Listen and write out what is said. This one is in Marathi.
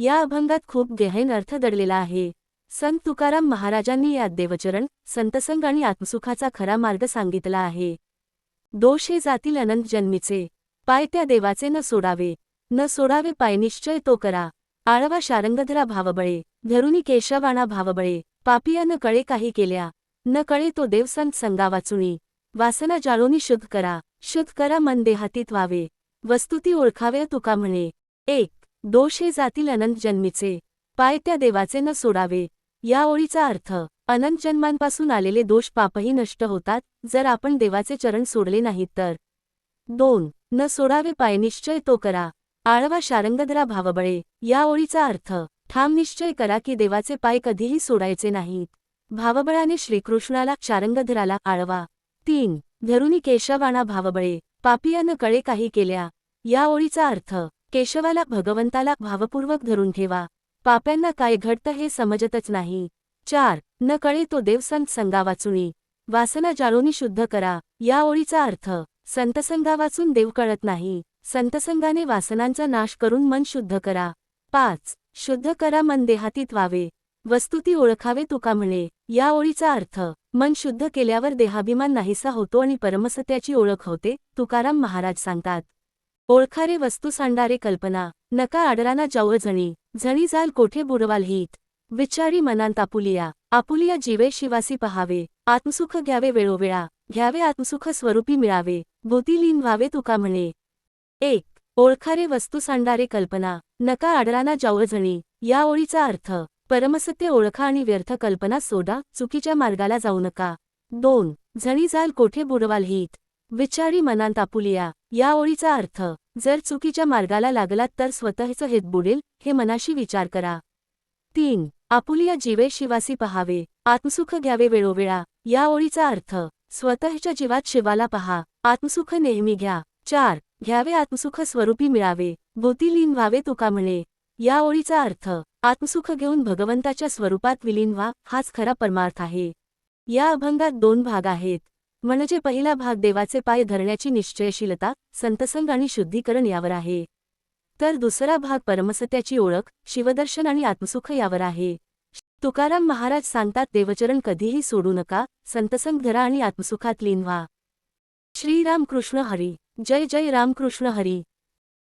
या अभंगात खूप गहन अर्थ दडलेला आहे. संत तुकाराम महाराजांनी यात देवचरण संतसंग आणि आत्मसुखाचा खरा मार्ग सांगितला आहे. दोष हे जातील अनंत जन्मीचे. पाय त्या देवाचे न सोडावे. न सोडावे पाय निश्चय तो करा. आळवा शारंगधरा भावबळे. धरुणी केशवाणा भावबळे. पापिया न कळे काही केल्या. न कळे तो देवसंत संगा वाचुणी वासना जाळोनी शुद्ध करा. शुद्ध करा मन देहातीत व्हावे वस्तुती ओळखावे तुका म्हणे. एक दोष हे जातील अनंत जन्मीचे. पाय त्या देवाचे न सोडावे. या ओळीचा अर्थ अनंत जन्मांपासून आलेले दोष पापही नष्ट होतात जर आपण देवाचे चरण सोडले नाहीत तर. दोन न सोडावे पाय निश्चय तो करा. आळवा शारंगधरा भावबळे या ओळीचा अर्थ ठाम निश्चय करा की देवाचे पाय कधीही सोडायचे नाहीत. भावबळाने श्रीकृष्णाला शारंगधराला आळवा. तीन धरुणी केशवाणा भावबळे पापियानं कळे काही केल्या. या ओळीचा अर्थ केशवाला भगवंताला भावपूर्वक धरून ठेवा. पाप्यांना काय घडतं हे समजतच नाही. चार न कळे तो देवसंत संगा वाचुनी वासना जाळोनी शुद्ध करा. या ओळीचा अर्थ संतसंगा वाचून देव कळत नाही. संतसंगाने वासनांचा नाश करून मन शुद्ध करा. पाच शुद्ध करा मन देहातीत व्हावे वस्तुती ओळखावे तुका म्हणे. या ओळीचा अर्थ मन शुद्ध केल्यावर देहाभिमान नाहीसा होतो आणि परमसत्याची ओळख होते तुकाराम महाराज सांगतात. ओळखारे वस्तू सांडारे कल्पना नका आडराना जाऊ झणी झणी जाल कोठे बुडवाल हित. विचारी मनांत आपुलिया आपुलिया जीवे शिवासी पहावे आत्मसुख घ्यावे वेळोवेळा घ्यावे आत्मसुख स्वरूपी मिळावे भूतीलीन व्हावे तुका म्हणे. एक ओळखारे वस्तू सांडारे कल्पना नका आडराना जाऊ या ओळीचा अर्थ परमसत्य ओळखा आणि व्यर्थ कल्पना सोडा चुकीच्या मार्गाला जाऊ नका. दोन झणी जाल कोठे बुडवाल हित. विचारी मनांत आपुलिया या ओळीचा अर्थ जर चुकीच्या मार्गाला लागलात तर स्वतःचं हित बुडेल हे मनाशी विचार करा. तीन आपुलिया जीवे शिवासी पहावे आत्मसुख घ्यावे वेळोवेळा या ओळीचा अर्थ स्वतःच्या जीवात शिवाला पहा आत्मसुख नेहमी घ्या. चार घ्यावे आत्मसुख स्वरूपी मिळावे भूतिलीन व्हावे तुका म्हणे. या ओळीचा अर्थ आत्मसुख घेऊन भगवंताच्या स्वरूपात विलीन व्हा हाच खरा परमार्थ आहे. या अभंगात दोन भाग आहेत. म्हणजे पहिला भाग देवाचे पाय धरण्याची निश्चयशीलता संतसंग आणि शुद्धीकरण यावर आहे. तर दुसरा भाग परमसत्याची ओळख शिवदर्शन आणि आत्मसुख यावर आहे. तुकाराम महाराज सांगतात देवचरण कधीही सोडू नका संतसंग धरा आणि आत्मसुखात लीन व्हा. श्रीरामकृष्ण हरी. जय जय रामकृष्ण हरी.